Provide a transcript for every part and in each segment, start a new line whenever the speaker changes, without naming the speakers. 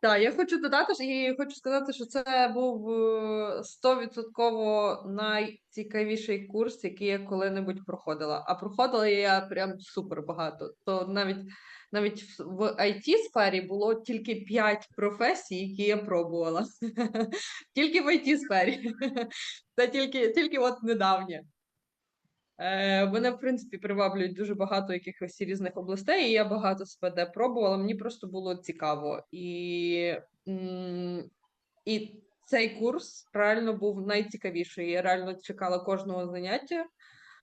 Так, я хочу додати і хочу сказати, що це був е, стовідсотково найцікавіший курс, який я коли-небудь проходила. А проходила я прям супер багато. То навіть навіть в it сфері було тільки 5 професій, які я пробувала. Тільки в it сфері. Це тільки, тільки от недавнє. Е, мене, в принципі, приваблюють дуже багато якихось різних областей, і я багато себе де пробувала. Мені просто було цікаво. І, і цей курс реально був найцікавіший. Я реально чекала кожного заняття.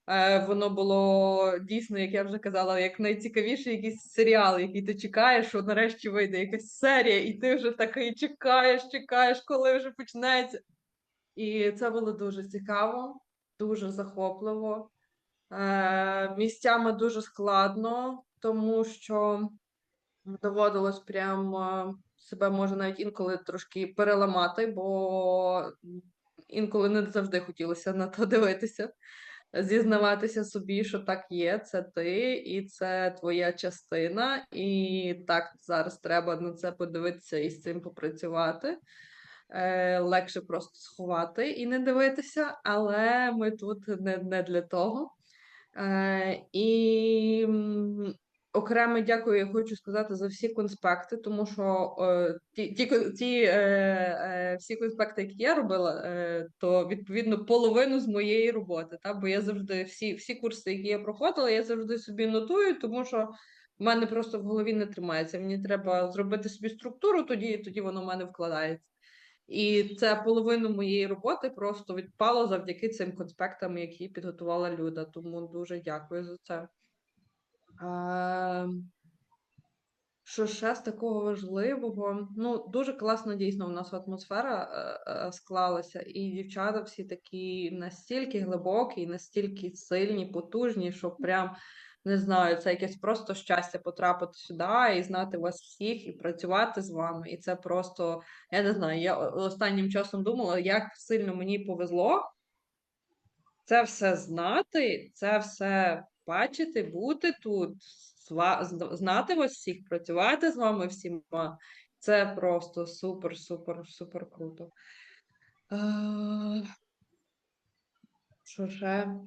Е, воно було дійсно, як я вже казала, як найцікавіший якийсь серіал, який ти чекаєш, що нарешті вийде якась серія, і ти вже такий чекаєш, чекаєш, коли вже почнеться. І це було дуже цікаво, дуже захопливо. Е, Місцями дуже складно, тому що доводилось прямо себе може навіть інколи трошки переламати, бо інколи не завжди хотілося на то дивитися, зізнаватися собі, що так є, це ти, і це твоя частина, і так зараз треба на це подивитися і з цим попрацювати. Е, Легше просто сховати і не дивитися, але ми тут не, не для того. Е, і окремо дякую, я хочу сказати за всі конспекти, тому що е, ті, ті, ті е, всі конспекти, які я робила, то відповідно половину з моєї роботи. Та? Бо я завжди всі, всі курси, які я проходила, я завжди собі нотую, тому що в мене просто в голові не тримається. Мені треба зробити собі структуру, тоді, тоді воно в мене вкладається. І це половину моєї роботи просто відпало завдяки цим конспектам, які підготувала Люда. Тому дуже дякую за це. Що ще з такого важливого? Ну, дуже класно дійсно у нас атмосфера е, е, склалася, і дівчата всі такі настільки глибокі, настільки сильні, потужні, що прям не знаю, це якесь просто щастя потрапити сюди і знати вас всіх, і працювати з вами. І це просто, я не знаю, я останнім часом думала, як сильно мені повезло це все знати, це все бачити, бути тут, знати вас всіх, працювати з вами всіма. Це просто супер, супер, супер круто. Що ще?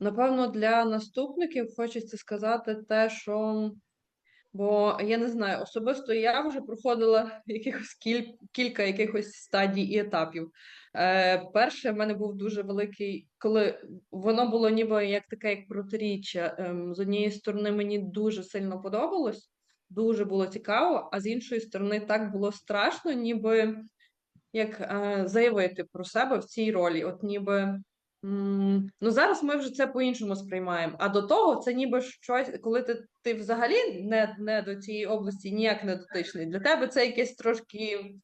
Напевно, для наступників хочеться сказати те, що Бо я не знаю, особисто я вже проходила якихось кіль... кілька якихось стадій і етапів. Е, перше, в мене був дуже великий, коли воно було ніби як таке, як протиріччя. Ем, з однієї сторони, мені дуже сильно подобалось, дуже було цікаво, а з іншої сторони, так було страшно, ніби як е, заявити про себе в цій ролі. От ніби. Ну, зараз ми вже це по-іншому сприймаємо. А до того це ніби щось, коли ти, ти взагалі не, не до цієї області ніяк не дотичний. Для тебе це якесь трошки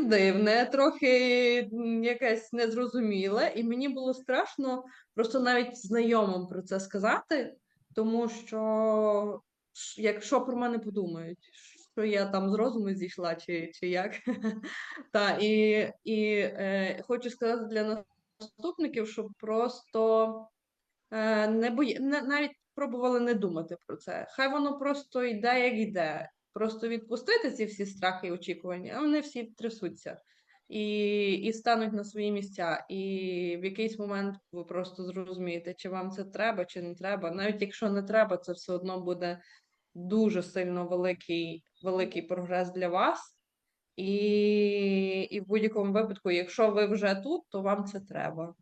дивне, трохи якесь незрозуміле. І мені було страшно просто навіть знайомим про це сказати, тому що якщо про мене подумають, що я там з розуму зійшла, чи, чи як. Та, і, і е, хочу сказати для наступників, щоб просто е, не бої... навіть пробували не думати про це. Хай воно просто йде, як йде. Просто відпустити ці всі страхи і очікування, а вони всі трясуться і, і стануть на свої місця. І в якийсь момент ви просто зрозумієте, чи вам це треба, чи не треба. Навіть якщо не треба, це все одно буде дуже сильно великий, великий прогрес для вас. І, і в будь-якому випадку, якщо ви вже тут, то вам це треба.